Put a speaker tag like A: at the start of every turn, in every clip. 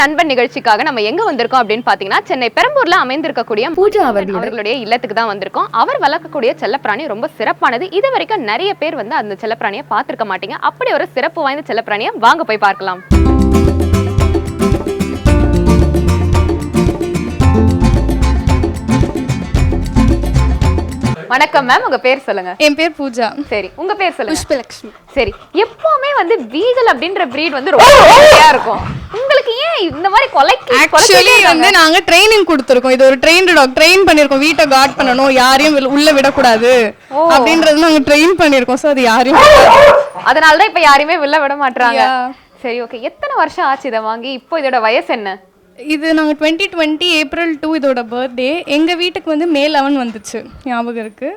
A: நண்பன் நிகழ்ச்சிக்காக நம்ம எங்க வந்திருக்கோம் அப்படின்னு பாத்தீங்கன்னா சென்னை பெரம்பூர்ல அமைந்திருக்கக்கூடிய
B: பூஜா அவர்களோட
A: அவர்களுடைய இல்லத்துக்கு தான் வந்திருக்கோம். அவர் வளர்க்கக்கூடிய செல்லப்பிராணி ரொம்ப சிறப்பானது. இது வரைக்கும் நிறைய பேர் வந்து அந்த செல்லப்பிராணியை பார்த்திருக்க மாட்டீங்க. அப்படி ஒரு சிறப்பு வாய்ந்த செல்லப்பிராணியை வாங்க போய் பார்க்கலாம். வணக்கம் மேம் உங்க பேர் சொல்லுங்க.
C: என் பேர் பூஜா.
A: சரி உங்க பேர் சொல்லுங்க.
C: புஷ்பலக்ஷ்மி.
A: சரி எப்பவுமே வந்து வீகல் அப்படின்ற breed வந்து ரொம்ப கொலையா இருக்கும். உங்களுக்கு ஏன் இந்த மாதிரி கொலைக்கு
C: ஆக்சுவலி வந்து நாங்க ட்ரைனிங் கொடுத்துருக்கோம். இது ஒரு ட்ரெயின்டு டாக் ட்ரெயின் பண்ணிருக்கோம். வீட்டை கார்ட் பண்ணணும். யாரையும் வெளி- உள்ள விடக்கூடாது. அப்படின்றது நாங்க ட்ரெயின் பண்ணிருக்கோம். சோ அது யாரையும்
A: அதனால தான் இப்ப யாரையுமே வெளில விட
C: Yeah.
A: சரி ஓகே எத்தனை வருஷம் ஆச்சு இதை வாங்கி? இப்போ இதோட வயசு என்ன?
C: இது நாங்க டுவெண்ட்டி டுவெண்ட்டி ஏப்ரல் டூ இதோட பர்த்டே எங்க வீட்டுக்கு வந்து மே லெவன் வந்துச்சு. ஞாபகம் இருக்கு?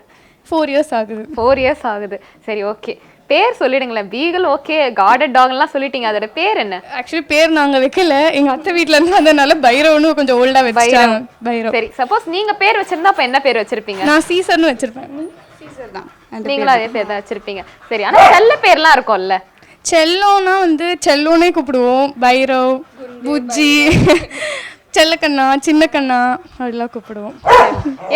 C: ஃபோர் இயர்ஸ் ஆகுது.
A: ஃபோர் இயர்ஸ் ஆகுது. சரி ஓகே பேர் சொல்லிடுங்களேன். பீகல் ஓகே கார்டட் டாக்லாம் சொல்லிட்டீங்க. அதோட பேர் என்ன?
C: ஆக்சுவலி பேர் நாங்க வைக்கல. எங்க அத்தை வீட்ல இருந்து வந்ததுனால பைரவனு கொஞ்சம் ஓல்டா வச்சிட்டாங்க. பைரவ்.
A: சரி சப்போஸ் நீங்க பேர் வச்சிருந்தா அப்ப என்ன பேர் வச்சிருப்பீங்க?
C: நான் சீசர்னு வச்சிருப்பேன்.
A: நீங்களும் அதே பேர் தான் வச்சிருப்பீங்க. சரி ஆனா செல்ல பேர்லாம் இருக்கும்ல.
C: செல்லோனா வந்து செல்லோனே கூப்பிடுவோம். பைரவ் புஜ்ஜி செல்லக்கண்ணா சின்னக்கண்ணா அப்படிலாம் கூப்பிடுவோம்.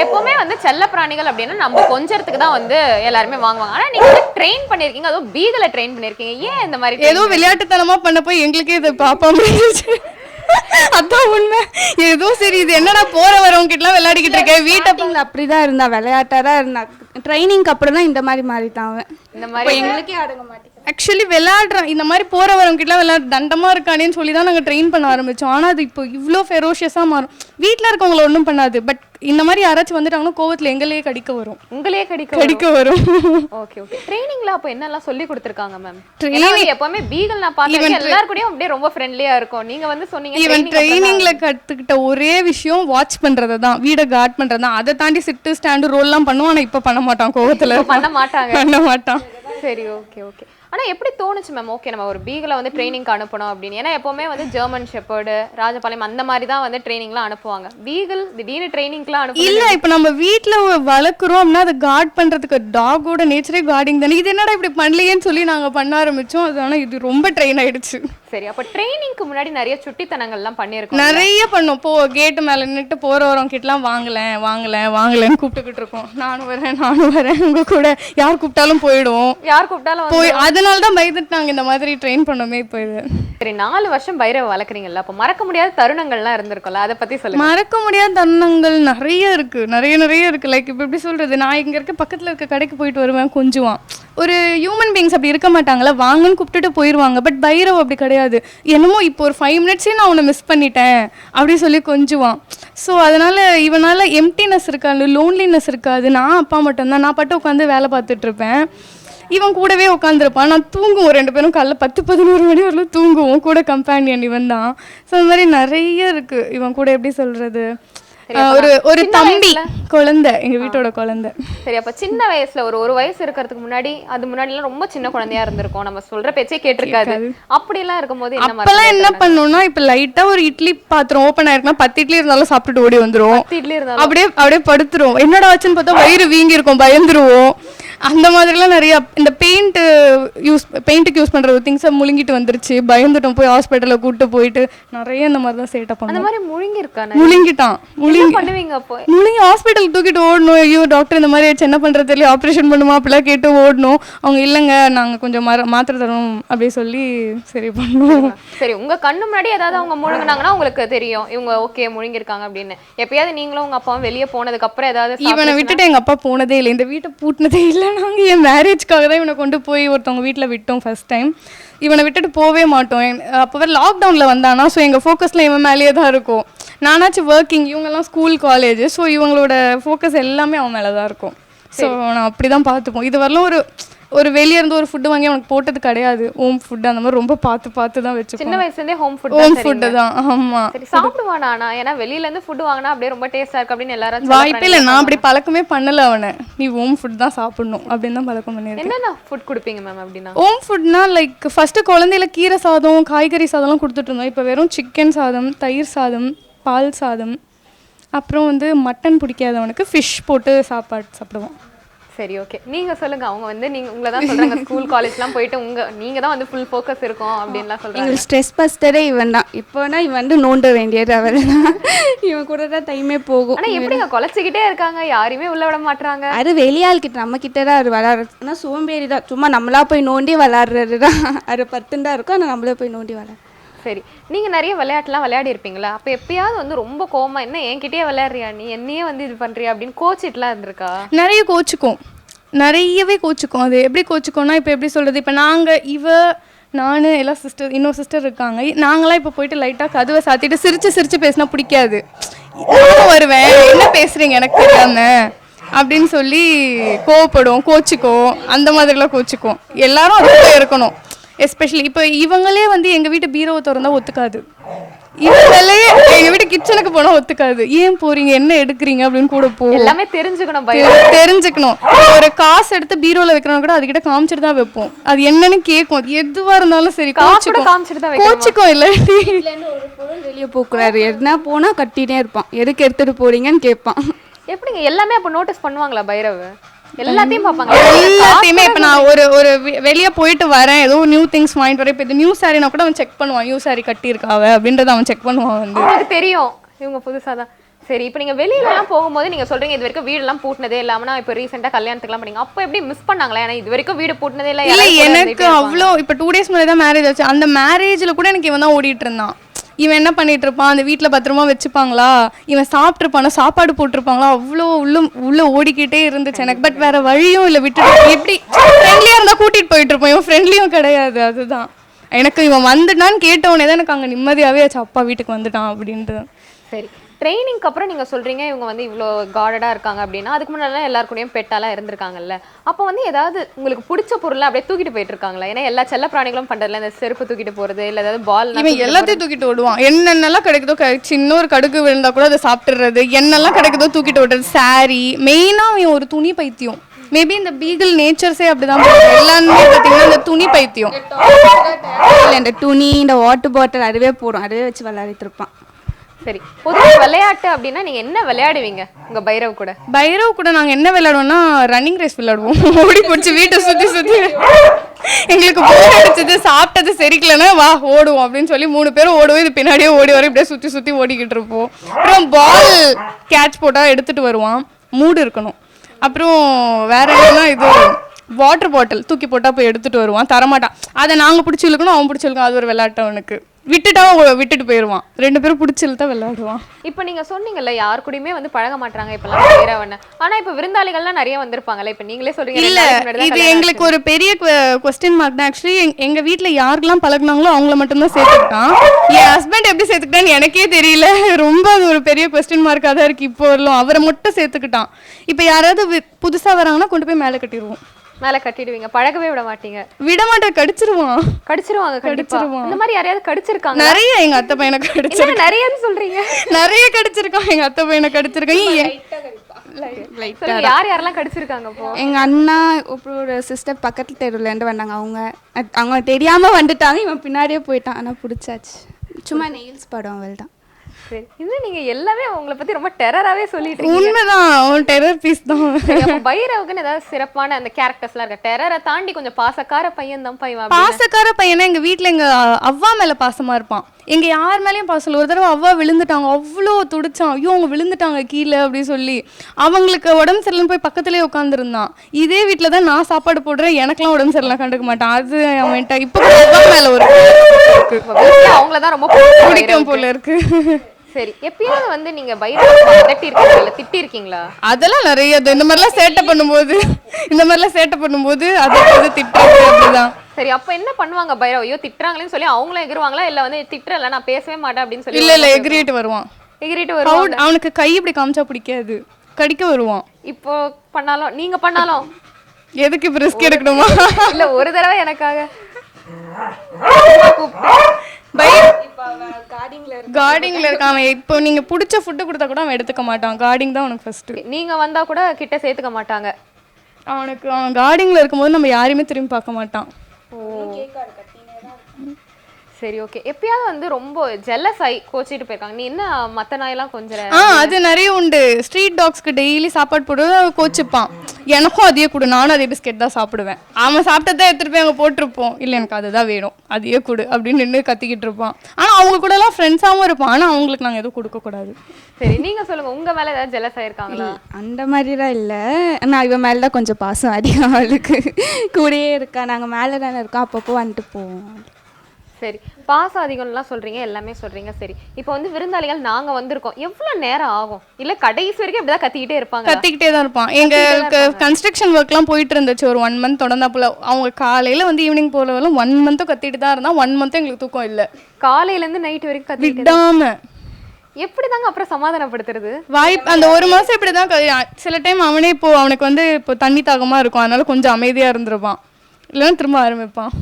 A: எப்பவுமே வந்து செல்ல பிராணிகள் அப்படின்னா நம்ம கொஞ்சறதுக்கு தான் வந்து எல்லாருமே வாங்குவாங்க. ஆனா நீங்க ட்ரெயின் பண்ணிருக்கீங்க. அதுவும் பீகலை ட்ரெயின் பண்ணிருக்கீங்க. ஏன் இந்த மாதிரி
C: ஏதோ விளையாட்டுத்தனமா பண்ண போய் எங்களுக்கே இது பாப்பா முடிஞ்சிச்சு அதான் உண்மை. ஏதோ சரி இது என்னடா போற வரவங்க கிட்டலாம் விளையாடிக்கிட்டு இருக்கேன். வீட்டை
D: அப்படிதான் இருந்தா விளையாட்டா தான் இருந்தா. ட்ரைனிங்க்கு அப்புறம் தான் இந்த மாதிரி மாறிட்டான் அவன்.
A: இந்த மாதிரி
D: எங்களுக்கே அடங்க மாட்டேன்.
C: ஆக்சுவலி விளையாடுறான். இந்த மாதிரி கிட்ட விளையாட தண்டமா இருக்கானேன்னு சொல்லி தான் நாங்க ட்ரெயின் பண்ண ஆரம்பிச்சோம். ஆனா அது இப்போ இவ்ளோ ஃபெரோஷியஸா மாறும். வீட்ல இருக்கவங்கள ஒண்ணும் பண்ணாது. பட் இந்த மாதிரி யாராச்சும் வந்துட்டாங்கன்னா கோவத்துல எங்களையே கடிக்க வரும்.
A: உங்களையே கடிக்க
C: கடிக்க வரும்.
A: ஓகே ஓகே ட்ரைனிங்ல அப்ப என்னெல்லாம் சொல்லி கொடுத்துருக்காங்க மேம்
C: Training-
A: எப்பவுமே பீகல் நான் பார்த்தேன். எல்லார் கூடயும் அப்படியே ரொம்ப ஃப்ரெண்ட்லியா இருக்கும். நீங்க வந்து சொன்னீங்க
C: ஈவன் ட்ரைனிங்ல கத்துக்கிட்ட ஒரே விஷயம் வாட்ச் பண்றது தான். வீடை கார்ட் பண்றது தான் அதை தாண்டி சிட்டு ஸ்டாண்டு ரோல்லாம் பண்ணுவோம் ஆனா இப்ப பண்ண மாட்டான் கோவத்துல.
A: பண்ண மாட்டாங்க.
C: பண்ண மாட்டான்.
A: சரி ஓகே ஓகே ஆனா எப்படி தோணுச்சு மேம் ஓகே நம்ம ஒரு பீகலை வந்து ட்ரைனிங்க்கு அனுப்பணும் அப்படின்னு. ஏன்னா எப்பவுமே வந்து ஜெர்மன் ஷெப்பர்டு ராஜபாளையம் அந்த மாதிரி தான் வந்து ட்ரைனிங்லாம் அனுப்புவாங்க. பீகல் திடீர்னு ட்ரைனிங்க்குலாம் அனுப்ப
C: இல்ல இப்ப நம்ம வீட்ல வளர்க்குறோம் அப்படின்னா அதை கார்ட் பண்றதுக்கு டாகோட நேச்சரே கார்டிங் தானே. இது என்னடா இப்படி பண்ணலையேன்னு சொல்லி நாங்க பண்ண ஆரம்பிச்சோம். அது ஆனா இது ரொம்ப ட்ரெயின் ஆயிடுச்சு.
A: சரி அப்ப ட்ரைனிங்க்கு முன்னாடி நிறைய சுட்டித்தனங்கள்லாம் பண்ணியிருக்கோம்
C: நிறைய பண்ணோம். போ கேட்டு மேல நின்னுட்டு போற வரவங்க கிட்டலாம் வாங்கலேன் வாங்கலேன் வாங்கலேன்னு கூப்பிட்டுக்கிட்டு இருக்கோம். நானும் வரேன் நானும் வரேன். உங்க கூட யார் கூப்பிட்டாலும் போயிடுவோம்.
A: யார் கூப்பிட்டாலும்
C: போய் அதனால தான் பயந்துட்டு நாங்க இந்த மாதிரி ட்ரெயின் பண்ணோமே இப்போ இது.
A: சரி நாலு வருஷம் பைரவ வளர்க்குறீங்கல்ல அப்ப மறக்க முடியாத தருணங்கள்லாம் இருந்திருக்கும்ல அதை பத்தி சொல்லுங்க.
C: மறக்க முடியாத தருணங்கள் நிறைய இருக்கு. நிறைய நிறைய இருக்கு. லைக் இப்போ எப்படி சொல்றது? நான் இங்க இருக்க பக்கத்துல இருக்க கடைக்கு போயிட்டு வருவேன் கொஞ்சுவான். ஒரு ஹியூமன் பீங்ஸ் அப்படி இருக்க மாட்டாங்களா? வாங்கன்னு கூப்பிட்டுட்டு போயிடுவாங்க பட் பைரவ் அப்படி கிடையாது. என்னமோ இப்போ ஒரு ஃபைவ் மினிட்ஸே நான் உன்னை மிஸ் பண்ணிட்டேன். அப்படி சொல்லி கொஞ்சுவான். ஸோ அதனால் இவனால் எம்டினஸ் இருக்காது லோன்லினஸ் இருக்காது. நான் அப்பா மட்டும்தான். நான் பட்டு உட்காந்து வேலை பார்த்துட்டு இருப்பேன். இவன் கூடவே உட்காந்துருப்பான். நான் தூங்குவோம். ரெண்டு பேரும் காலைல பத்து பதினோரு மணி வரலாம் தூங்குவோம். கூட கம்பேனியன் இவன் தான் ஸோ அந்த மாதிரி நிறைய இருக்குது இவன் கூட எப்படி சொல்கிறது ஒரு ஒரு தம்பி? குழந்தை எங்க வீட்டோட குழந்தை.
A: சரி அப்ப சின்ன வயசுல ஒரு ஒரு வயசு இருக்கிறதுக்கு முன்னாடி அது முன்னாடி எல்லாம் ரொம்ப சின்ன குழந்தையா இருந்திருக்கும். நம்ம சொல்ற பேச்சே கேட்டிருக்காது. அப்படி எல்லாம் இருக்கும்போது என்ன
C: அப்பெல்லாம் என்ன பண்ணோம்னா இப்ப லைட்டா ஒரு இட்லி பாத்திரம் ஓப்பன் ஆயிருக்குன்னா பத்து இட்லி இருந்தாலும் சாப்பிட்டுட்டு ஓடி வந்துரும்.
A: இட்லி இருந்தாலும்.
C: அப்படியே அப்படியே படுத்துரும் என்னடா ஆச்சுன்னு பார்த்தா வயிறு வீங்கி இருக்கும் பயந்துருவோம். அந்த மாதிரிலாம் நிறைய இந்த பெயிண்ட் யூஸ் பெயிண்ட்டுக்கு யூஸ் பண்ற திங்ஸை முழுங்கிட்டு வந்துருச்சு. பயந்துட்டோம் போய் ஹாஸ்பிட்டலில் கூட்டு போயிட்டு நிறைய இந்த மாதிரி தான் சேட்டை
A: அந்த மாதிரி முழுங்கி இருக்கா
C: முழுங்கிட்டான் முழுங்கி
A: பண்ணுவீங்க அப்போ?
C: முழுங்கி ஹாஸ்பிட்டல் தூக்கிட்டு ஓடணும். ஐயோ டாக்டர் இந்த மாதிரி ஆயிடுச்சு, என்ன பண்றது தெரியல ஆப்ரேஷன் பண்ணுமா? அப்படிலாம் கேட்டு ஓடணும். அவங்க இல்லைங்க நாங்க கொஞ்சம் மர மாத்திரை தரோம் அப்படி சொல்லி சரி பண்ணோம்
A: சரி உங்க கண்ணு முன்னாடி ஏதாவது அவங்க முழுங்குனாங்கன்னா உங்களுக்கு தெரியும். இவங்க ஓகே முழுங்கிருக்காங்க அப்படின்னு. எப்பயாவது நீங்களும் உங்க அப்பாவும் வெளியே போனதுக்கு அப்புறம் ஏதாவது
C: இவனை விட்டுட்டு எங்க அப்பா போனதே இல்லை. இந்த வீட்டை பூட்டினதே இல்லை நாங்க என் மேரேஜ்க்காக தான் இவனை கொண்டு போய் ஒருத்தவங்க வீட்டில் விட்டோம் ஃபர்ஸ்ட் டைம் இவனை விட்டுட்டு போவே மாட்டோம். என்- அப்பவே லாக்டவுனில் வந்தானா ஸோ எங்கள் ஃபோக்கஸில் இவன் மேலேயே தான் இருக்கும். நானாச்சும் ஒர்க்கிங் இவங்கெல்லாம் ஸ்கூல் காலேஜ் ஸோ இவங்களோட ஃபோக்கஸ் எல்லாமே அவன் மேலே தான் இருக்கும் ஸோ நான் அப்படி தான் பார்த்துப்போம். இது வரலும் ஒரு ஒரு வெளியே இருந்து ஒரு ஃபுட்டு வாங்கி அவனுக்கு போட்டது கிடையாது. ஹோம் ஃபுட் அந்த மாதிரி ரொம்ப பார்த்து பார்த்து தான்
A: சின்ன
C: வச்சுப்போம்
A: வயசுல இருந்தே ஹோம் ஃபுட்
C: ஹோம் ஃபுட்டு தான். ஆமாம்
A: சரி சாப்பிடுவானா ஆனா ஏன்னா வெளியில இருந்து ஃபுட் வாங்கினா அப்படியே ரொம்ப டேஸ்டா இருக்கு அப்படின்னு எல்லாரும்
C: வாய்ப்பே இல்லை. நான் அப்படி பழக்கமே பண்ணல அவனை. நீ ஹோம் ஃபுட் தான் சாப்பிடணும் அப்படின்னு தான் பழக்கம் பண்ணியிருக்கேன்.
A: என்னென்ன ஃபுட் கொடுப்பீங்க மேம் அப்படின்னா?
C: ஹோம் ஃபுட்னா லைக் ஃபஸ்ட்டு குழந்தையில கீரை சாதம் காய்கறி சாதம்லாம் கொடுத்துட்டு இருந்தோம். இப்போ வெறும் சிக்கன் சாதம் தயிர் சாதம் பால் சாதம் அப்புறம் வந்து மட்டன் பிடிக்காதவனுக்கு ஃபிஷ் போட்டு சாப்பாடு சாப்பிடுவோம்.
A: சரி ஓகே நீங்க சொல்லுங்க. அவங்க வந்து நீங்க உங்களை தான் சொல்றாங்க. ஸ்கூல் காலேஜ்லாம் போயிட்டு உங்க நீங்க தான் வந்து ஃபுல் ஃபோக்கஸ் இருக்கும் அப்படின்லாம் சொல்றாங்க.
D: எங்களுக்கு ஸ்ட்ரெஸ் பஸ்டரே இவன் தான். இப்போனா இவன் வந்து நோண்ட வேண்டியது அவர் தான். இவன் கூட தான் டைமே போகும்.
A: ஆனா எப்படிங்க? குலைச்சிக்கிட்டே இருக்காங்க. யாரையுமே உள்ள விட மாட்றாங்க.
D: அது வெளியாள் கிட்ட நம்ம கிட்ட தான் அவர் விளாட்றது ஆனால் சோம்பேறி தான் சும்மா நம்மளா போய் நோண்டி விளாட்றது தான் அது பத்துன்னு தான் இருக்கும் ஆனால் நம்மளே போய் நோண்டி விளாட்றோம்
A: சரி. நீங்க நிறைய விளையாட்டுலாம் விளையாடி இருப்பீங்களா அப்போ எப்பயாவது வந்து ரொம்ப கோவமா என்ன என்கிட்டயே விளையாடுறியா? நீ என்னையே வந்து இது பண்றியா? அப்படின்னு கோச்சிட்டுலாம் இருந்திருக்கா?
C: நிறைய கோச்சுக்கும். நிறையவே கோச்சுக்கும். அது எப்படி கோச்சுக்கோன்னா இப்போ எப்படி சொல்கிறது இப்போ நாங்கள் இவ நான் எல்லாம் சிஸ்டர் இன்னொரு சிஸ்டர் இருக்காங்க. நாங்களாம் இப்போ போயிட்டு லைட்டாக கதவை சாத்திட்டு சிரிச்சு சிரிச்சு பேசினா பிடிக்காது. வருவேன் என்ன பேசுறீங்க? எனக்கு தெரியாம. அப்படின்னு சொல்லி கோவப்படும். கோச்சுக்கும். அந்த மாதிரிலாம் கோச்சிக்கும். எல்லாரும் அதுக்குள்ளே இருக்கணும். எஸ்பெஷலி இப்போ இவங்களே வந்து எங்கள் வீட்டு பீரோவை திறந்தா ஒத்துக்காது. இவங்களே எங்கள் வீட்டு கிச்சனுக்கு போனால் ஒத்துக்காது. ஏன் போறீங்க? என்ன எடுக்கிறீங்க? அப்படின்னு கூட போ
A: எல்லாமே தெரிஞ்சுக்கணும்
C: தெரிஞ்சுக்கணும். ஒரு காசு எடுத்து பீரோல வைக்கிறோம் கூட அதுகிட்ட காமிச்சிட்டு தான் வைப்போம். அது என்னன்னு கேட்கும். அது எதுவா இருந்தாலும் சரி
A: காசு கூட
C: கோச்சிக்கும்.
A: காமிச்சிட்டு
D: பொருள் வெளியே போக்குறாரு என்ன போனால் கட்டிகிட்டே இருப்பான். எதுக்கு எடுத்துகிட்டு போறீங்கன்னு கேட்பான்.
A: எப்படிங்க? எல்லாமே அப்ப நோட்டீஸ் பண்ணுவாங்களா பைரவ்? எல்லாத்தையும் பாப்பாங்க
C: எல்லாத்தையுமே இப்போ நான் ஒரு ஒரு வெளிய போயிட்டு வரேன். ஏதோ நியூ திங்ஸ் வாங்கிட்டு வரேன். இப்போ இது நியூ சாரினா கூட அவன் செக் பண்ணுவான். நியூ சாரி கட்டியிருக்காவ? அப்படின்றத அவன் செக் பண்ணுவான் வந்து.
A: தெரியும். இவங்க புதுசா தான். சரி இப்போ நீங்க வெளியில எல்லாம் போகும்போது நீங்க சொல்றீங்க இது வரைக்கும் வீடெல்லாம் பூட்டினதே இல்லாம நான் இப்போ ரீசெண்டா கல்யாணத்துக்குலாம் பண்ணீங்க அப்போ எப்படி மிஸ் பண்ணாங்களா? ஏன்னா இது வரைக்கும் வீடு பூட்டினதே இல்ல
C: இல்ல எனக்கு. அவ்வளோ இப்போ டூ டேஸ் முன்னாடி தான் மேரேஜ் ஆச்சு. அந்த மேரேஜில் கூட எனக்கு இவன் தான் ஓடிட்டு இருந்தான். இவன் என்ன பண்ணிட்டு இருப்பான்? அந்த வீட்டில் பத்திரமா வச்சுப்பாங்களா? இவன் சாப்பிட்ருப்பானா சாப்பாடு போட்டிருப்பாங்களா? அவ்வளோ உள்ள உள்ள ஓடிக்கிட்டே இருந்துச்சு எனக்கு. பட் வேற வழியும் இல்லை விட்டுட்டு. எப்படி? ஃப்ரெண்ட்லியாக இருந்தால் கூட்டிட்டு போயிட்டு இருப்போம். இவன் ஃப்ரெண்ட்லியும் கிடையாது அதுதான். எனக்கு இவன் வந்துட்டான்னு கேட்டவொடனே தான் எனக்கு அங்கே நிம்மதியாகவே ஆச்சு. அப்பா வீட்டுக்கு வந்துட்டான் அப்படின்ட்டு
A: சரி. ட்ரைனிங்க்கு அப்புறம் நீங்க சொல்றீங்க இவங்க வந்து இவ்வளோ கார்டடா இருக்காங்க அப்படின்னா அதுக்கு முன்னாடி எல்லாரு கூடயும் பெட்டாலாம் இருந்திருக்காங்கல்ல. அப்போ வந்து ஏதாவது உங்களுக்கு பிடிச்ச பொருளை அப்படியே தூக்கிட்டு போயிட்டு இருக்காங்களா? ஏன்னா எல்லா செல்ல பிராணிகளும் பண்றதுல இந்த செருப்பு தூக்கிட்டு போறது இல்ல ஏதாவது பால்
C: இவன் எல்லாத்தையும் தூக்கிட்டு ஓடுவான். என்னென்னலாம் கிடைக்குதோ சின்ன ஒரு கடுகு விழுந்தா கூட அதை சாப்பிட்டுறது என்னெல்லாம் கிடைக்குதோ தூக்கிட்டு ஓடுறது. சாரி மெயினாக அவன் ஒரு துணி பைத்தியம். மேபி இந்த பீகிள் நேச்சர்ஸே அப்படிதான். எல்லாமே பார்த்தீங்கன்னா இந்த துணி பைத்தியம்.
D: இல்லை இந்த துணி இந்த வாட்டர் பாட்டில் அதுவே போடும். அதுவே வச்சு விளையாடிட்டு இருப்பான்.
A: சரி பொதுவாக விளையாட்டு அப்படின்னா நீங்க என்ன விளையாடுவீங்க? உங்க பைரவ் கூட.
C: பைரவ் கூட நாங்கள் என்ன விளையாடுவோம்னா ரன்னிங் ரேஸ் விளையாடுவோம். ஓடி பிடிச்சி வீட்டை சுற்றி சுற்றி எங்களுக்கு போர் அடிச்சது சாப்பிட்டது சரிக்கலன்னா வா ஓடுவோம் அப்படின்னு சொல்லி மூணு பேரும் ஓடுவோம். இது பின்னாடியே ஓடி வரும் இப்படியே சுற்றி சுற்றி ஓடிக்கிட்டு இருப்போம். அப்புறம் பால் கேட்ச் போட்டால் எடுத்துகிட்டு வருவான். மூடு இருக்கணும். அப்புறம் வேற என்னன்னா இது வாட்டர் பாட்டில் தூக்கி போட்டால் போய் எடுத்துகிட்டு வருவான். தரமாட்டான். அதை நாங்கள் பிடிச்சி இழுக்கணும் அவன் பிடிச்சி இழுக்கணும். அது ஒரு விளையாட்டு அவனுக்கு. விட்டுட்டா விட்டுட்டு போயிடுவான் ரெண்டு பேரும் பிடிச்சி இழுத்தா விளையாடுவான்.
A: இப்போ நீங்க சொன்னீங்கல்ல யார் கூடயுமே வந்து பழக மாட்டாங்க இப்பெல்லாம் பைரவன்னு ஆனா இப்போ விருந்தாளிகள்லாம் நிறைய வந்திருப்பாங்கல்ல இப்போ நீங்களே சொல்றீங்க
C: இல்ல இது எங்களுக்கு ஒரு பெரிய கொஸ்டின் மார்க் தான். ஆக்சுவலி எங்க வீட்ல யாருக்கெல்லாம் பழகுனாங்களோ அவங்கள மட்டும் தான் சேர்த்துக்கிட்டான். என் ஹஸ்பண்ட் எப்படி சேர்த்துக்கிட்டான்னு எனக்கே தெரியல. ரொம்ப அது ஒரு பெரிய கொஸ்டின் மார்க்காக தான் இருக்கு. இப்போ வரலும் அவரை மட்டும் சேர்த்துக்கிட்டான். இப்போ யாராவது வி- புதுசா வராங்கன்னா கொண்டு போய் மேலே கட்டிடுவோம்.
A: மேல கட்டிடுவீங்க. பழகவே விட மாட்டீங்க.
C: விட மாட்டேன் கடிச்சிருவான்.
A: கடிச்சிருவாங்க
C: கடிச்சிருவான்.
A: இந்த மாதிரி யாரையாவது கடிச்சிருக்காங்க
C: நிறைய எங்க அத்தை பையனை கடிச்சு
A: என்ன நிறையன்னு சொல்றீங்க?
C: நிறைய கடிச்சிருக்கான் எங்க அத்தை பையனை கடிச்சிருக்கான்.
A: யார் யாரெல்லாம் கடிச்சிருக்காங்க அப்போ
D: எங்கள் அண்ணா ஒரு சிஸ்டர் பக்கத்து தெருவுலேருந்து வந்தாங்க. அவங்க அவங்க தெரியாமல் வந்துட்டாங்க. இவன் பின்னாடியே போயிட்டான். ஆனால் பிடிச்சாச்சு. சும்மா நெயில்ஸ் படம் அவள் தான்
A: சரி. இன்னும் நீங்க எல்லாமே உங்களை பத்தி ரொம்ப டெரராவே சொல்லிட்டு இருக்கீங்க.
C: உண்மைதான். அவன் டெரர் பீஸ் தான்.
A: அப்போ பைரவுக்குன்னு ஏதாவது சிறப்பான அந்த கேரக்டர்ஸ்லாம் இருக்கா? டெரரை தாண்டி கொஞ்சம் பாசக்கார பையன் தான் பையன்
C: பாசக்கார பையனா? எங்க வீட்ல எங்க அவ்வா மேல பாசமா இருப்பான். எங்க யார் மேலயும் பாசம். ஒரு தடவை அவ்வா விழுந்துட்டாங்க. அவ்வளோ துடிச்சான். ஐயோ அவங்க விழுந்துட்டாங்க கீழே அப்படி சொல்லி. அவங்களுக்கு உடம்பு சரியில்லைன்னு போய் பக்கத்துலயே உட்காந்துருந்தான் இதே வீட்ல தான் நான் சாப்பாடு போடுறேன். எனக்கெல்லாம் உடம்பு சரியில்லை. கண்டுக்க மாட்டான். அது அவன்கிட்ட இப்போ அவ்வா மேல ஒரு
A: அவங்கள தான் ரொம்ப பிடிக்கும்
C: போல இருக்கு.
A: சரி எப்பயாவது வந்து நீங்க பைரவ அதட்டி இருக்கீங்களா திட்டி இருக்கீங்களா
C: அதெல்லாம் நிறைய இது. இந்த மாதிரிலாம் சேட்டை பண்ணும்போது இந்த மாதிரிலாம் சேட்டை பண்ணும்போது அதை வந்து திட்டுறது அப்படிதான்.
A: சரி அப்ப என்ன பண்ணுவாங்க பைரவ? ஐயோ திட்டுறாங்களேன்னு சொல்லி அவங்களும் எகிருவாங்களா? இல்ல வந்து திட்டுறல நான் பேசவே மாட்டேன் அப்படின்னு சொல்லி
C: இல்ல இல்ல எகிரிட்டு வருவான்.
A: எகிரிட்டு
C: Proud- அவனுக்கு கை இப்படி காமிச்சா பிடிக்காது. கடிக்க வருவான்.
A: இப்போ பண்ணாலும் நீங்க பண்ணாலும்.
C: எதுக்கு இப்போ ரிஸ்க் எடுக்கணுமா?
A: இல்ல ஒரு தடவை எனக்காக.
C: கார்டிங்ல இருக்கான் இப்போ நீங்க பிடிச்ச ஃபுட்டு கொடுத்தா கூட அவன் எடுத்துக்க மாட்டான். கார்டிங் தான் அவனுக்கு ஃபர்ஸ்ட்
A: நீங்க வந்தா கூட கிட்ட சேர்த்துக்க மாட்டாங்க.
C: அவனுக்கு அவன் கார்டிங்ல இருக்கும்போது நம்ம யாரையுமே திரும்பி பார்க்க மாட்டான்.
A: சரி ஓகே எப்பயாவது வந்து ரொம்ப ஜெல்லஸ் ஆகி கோச்சிட்டு போயிருக்காங்க. நீ என்ன மத்த நாயெல்லாம் கொஞ்சம்
C: ஆ அது நிறைய உண்டு. ஸ்ட்ரீட் டாக்ஸ்க்கு டெய்லி சாப்பாடு போடுறது அவன் கோச்சிப்பான். எனக்கும் அதையே கொடு. நானும் அதே பிஸ்கெட் தான் சாப்பிடுவேன். அவன் சாப்பிட்டதான் எடுத்துட்டு போய் அங்கே போட்டிருப்போம். இல்லை எனக்கு அதுதான் வேணும். அதையே கொடு அப்படின்னு நின்று கத்திக்கிட்டு இருப்பான். ஆனால் அவங்க கூட எல்லாம் ஃப்ரெண்ட்ஸாகவும் இருப்பான். ஆனால் அவங்களுக்கு நாங்கள் எதுவும் கொடுக்கக்கூடாது
A: சரி நீங்க சொல்லுங்க. உங்க மேல ஏதாவது ஜெல்லஸ் ஆயிருக்காங்களா?
D: அந்த மாதிரிலாம் இல்லை. நான் இவன் மேலே தான் கொஞ்சம் பாசம் அதிகம் அவளுக்கு. கூடயே இருக்கா. நாங்கள் மேலே தானே இருக்கோம். அப்பப்போ வந்துட்டு போவோம்.
A: சரி. பாசம் அதிகம்லாம் சொல்றீங்க எல்லாமே சொல்றீங்க சரி. இப்போ வந்து விருந்தாளிகள் நாங்க வந்திருக்கோம். எவ்வளவு நேரம் ஆகும்? இல்ல கடைசி வரைக்கும் இப்படிதான் கத்திக்கிட்டே இருப்பாங்க
C: கத்திக்கிட்டே தான் இருப்பான். எங்களுக்கு கன்ஸ்ட்ரக்ஷன் ஒர்க்லாம் போயிட்டு இருந்துச்சு. ஒரு ஒன் மந்த் தொடர்ந்தாப்புல அவங்க காலையில் வந்து ஈவினிங் போகிறவங்களும் ஒன் மந்த்தும் கத்திட்டு தான் இருந்தான் ஒன் மந்த்தும் எங்களுக்கு தூக்கம் இல்லை.
A: காலையில இருந்து நைட் வரைக்கும் கத்திக்கிட்டே
C: விடாம.
A: எப்படி தாங்க அப்புறம் சமாதானப்படுத்துறது?
C: வாய்ப்பு அந்த ஒரு மாசம் இப்படி தான் சில டைம் அவனே இப்போ அவனுக்கு வந்து இப்போ தண்ணி தாகமா இருக்கும். அதனால கொஞ்சம் அமைதியா இருந்திருப்பான். இல்லைன்னா திரும்ப ஆரம்பிப்பான்.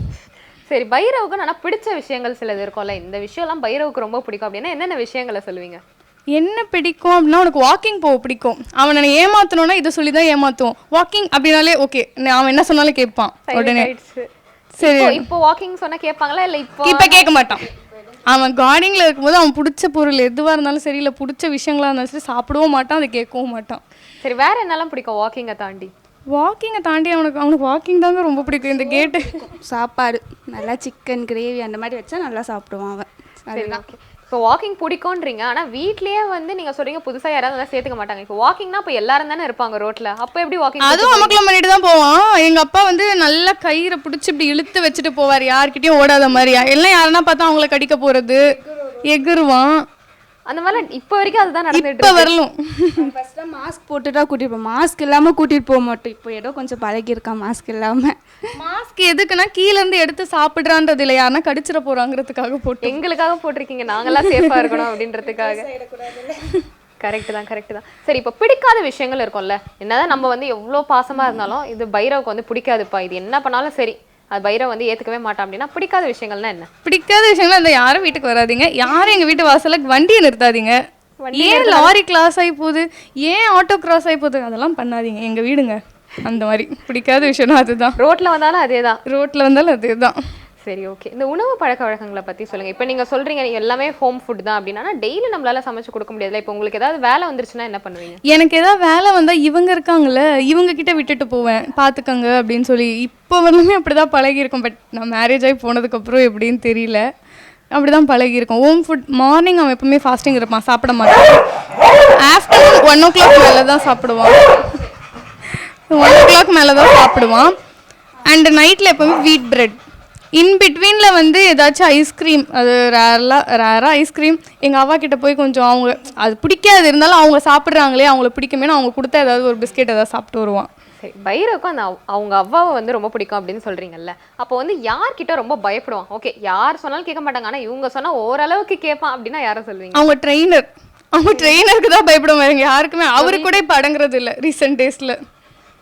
A: சரி பைரவுக்கு நான் பிடிச்ச விஷயங்கள் சிலது இருக்கும்ல? இந்த விஷயம்லாம் பைரவுக்கு ரொம்ப பிடிக்கும். அப்படின்னா என்னென்ன விஷயங்களை சொல்லுவீங்க?
C: என்ன பிடிக்கும் அப்படின்னா அவனுக்கு வாக்கிங் போக பிடிக்கும். அவனை ஏமாத்தணும்னா இதை சொல்லி தான் ஏமாத்துவோம். வாக்கிங் அப்படின்னாலே ஓகே அவன் என்ன சொன்னாலும் கேட்பான் உடனே. சரி.
A: இப்போ வாக்கிங் சொன்னா கேட்பாங்களா? இல்ல இப்போ
C: இப்போ கேட்க மாட்டான். அவன் கார்டிங்கில் இருக்கும்போது அவன் பிடிச்ச பொருள் எதுவாக இருந்தாலும் சரி இல்லை பிடிச்ச விஷயங்களா இருந்தாலும் சரி சாப்பிடவும் மாட்டான் அதை கேட்கவும் மாட்டான்.
A: சரி வேற என்னெல்லாம் பிடிக்கும் வாக்கிங்கை தாண்டி?
C: வாக்கிங்கை தாண்டி அவனுக்கு அவனுக்கு வாக்கிங் தாங்க ரொம்ப பிடிக்கும். இந்த கேட்டு
D: சாப்பாடு நல்லா சிக்கன் கிரேவி அந்த மாதிரி வச்சா நல்லா சாப்பிடுவான் அவன்.
A: சரி
D: அதுதான்.
A: ஓகே இப்போ வாக்கிங் பிடிக்கும்ன்றீங்க. ஆனா வீட்லயே வந்து நீங்க சொல்றீங்க புதுசா யாராவது வந்து சேர்த்துக்க மாட்டாங்க. இப்போ வாக்கிங்னா இப்போ எல்லாரும் தானே இருப்பாங்க ரோட்ல அப்போ எப்படி வாக்கிங்
C: அதுவும் அமக்கலம் பண்ணிட்டு தான் போவான். எங்க அப்பா வந்து நல்லா கயிறை பிடிச்சி இப்படி இழுத்து வச்சுட்டு போவார். யார்கிட்டயும் ஓடாத மாதிரி எல்லாம் யாருன்னா பார்த்தா அவங்கள கடிக்க போறது. எகுருவான்
A: அந்த மாதிரி இப்போ வரைக்கும் அதுதான் நடந்துட்டு
C: இப்ப வரலும்.
D: ஃபஸ்ட்டாக மாஸ்க் போட்டுட்டா கூட்டிட்டு போவோம். மாஸ்க் இல்லாமல் கூட்டிட்டு போக மாட்டோம். இப்போ ஏதோ கொஞ்சம் பழகியிருக்கான் மாஸ்க் இல்லாமல்
C: மாஸ்க் எதுக்குன்னா கீழ இருந்து எடுத்து சாப்பிடுறான்றது இல்லை. யாருன்னா கடிச்சிட போறாங்கிறதுக்காக போட்டு.
A: எங்களுக்காக போட்டிருக்கீங்க. நாங்களாம் சேஃபா இருக்கணும் அப்படின்றதுக்காக. கரெக்ட் தான் கரெக்ட் தான். சரி இப்போ பிடிக்காத விஷயங்கள் இருக்கும்ல. என்னதான் நம்ம வந்து எவ்வளோ பாசமா இருந்தாலும் இது பைரவுக்கு வந்து பிடிக்காதுப்பா. இது என்ன பண்ணாலும் சரி. அது பைரவ் வந்து ஏத்துக்கவே மாட்டான் அப்படின்னா பிடிக்காத விஷயங்கள்னா என்ன?
C: பிடிக்காத விஷயங்கள் அந்த யாரும் வீட்டுக்கு வராதீங்க. யாரும் எங்க வீட்டு வாசல்ல வண்டியை நிறுத்தாதீங்க. ஏன் லாரி கிளாஸ் ஆகி போகுது? ஏன் ஆட்டோ கிராஸ் ஆகி போகுது? அதெல்லாம் பண்ணாதீங்க. எங்க வீடுங்க. அந்த மாதிரி. பிடிக்காத விஷயம்னா அதுதான்.
A: ரோட்ல வந்தாலும் அதே தான்
C: ரோட்ல வந்தாலும் அதுதான்.
A: சரி ஓகே இந்த உணவு பழக்க வழக்கங்களை பற்றி சொல்லுங்கள் இப்போ நீங்கள் சொல்கிறீங்க எல்லாமே ஹோம் ஃபுட் தான் அப்படின்னா டெய்லி நம்மளால் சமைச்சு கொடுக்க முடியாதுல இப்போ உங்களுக்கு ஏதாவது வேலை வந்துருச்சுன்னா என்ன பண்ணுவீங்க?
C: எனக்கு ஏதாவது வேலை வந்தால் இவங்க இருக்காங்கல்ல இவங்க கிட்ட விட்டுட்டு போவேன். பார்த்துக்கங்க அப்படின்னு சொல்லி இப்போ வரலுமே அப்படிதான் பழகியிருக்கோம். பட் நான் மேரேஜ் ஆகி போனதுக்கப்புறம் எப்படின்னு தெரியல. அப்படிதான் பழகியிருக்கோம். ஹோம் ஃபுட் மார்னிங் அவன் எப்பவுமே ஃபாஸ்டிங் இருப்பான் சாப்பிட மாட்டான். ஆஃப்டர்நூன் ஒன் ஓ கிளாக் மேலே தான் சாப்பிடுவான். ஒன் ஓ கிளாக் மேலே தான் சாப்பிடுவான் அண்ட் நைட்டில் எப்போவுமே வீட் பிரெட் இன் பிட்வீனில் வந்து ஏதாச்சும் ஐஸ்கிரீம் அது ரேர்லாக ரேராக ஐஸ்கிரீம் எங்கள் அவ்வா கிட்ட போய் கொஞ்சம் அவங்க அது பிடிக்காது இருந்தாலும் அவங்க சாப்பிட்றாங்களே அவங்களுக்கு பிடிக்குமேனு அவங்க கொடுத்தா ஏதாவது ஒரு பிஸ்கெட் ஏதாவது சாப்பிட்டு வருவான்.
A: சரி பைரவுக்கும் அந்த அவ- அவங்க அவ்வாவை வந்து ரொம்ப பிடிக்கும் அப்படின்னு சொல்றீங்கல்ல அப்போ வந்து யார்கிட்ட ரொம்ப பயப்படுவான்? ஓகே யார் சொன்னாலும் கேட்க மாட்டாங்க ஆனா இவங்க சொன்னா ஓரளவுக்கு கேட்பான் அப்படின்னா யாரை சொல்வீங்க
C: அவங்க ட்ரெயினர் அவங்க ட்ரெயினருக்கு தான் பயப்படுவாங்க யாருக்குமே அவரு கூட இப்போ அடங்குறது இல்லை ரீசெண்ட் டேஸில்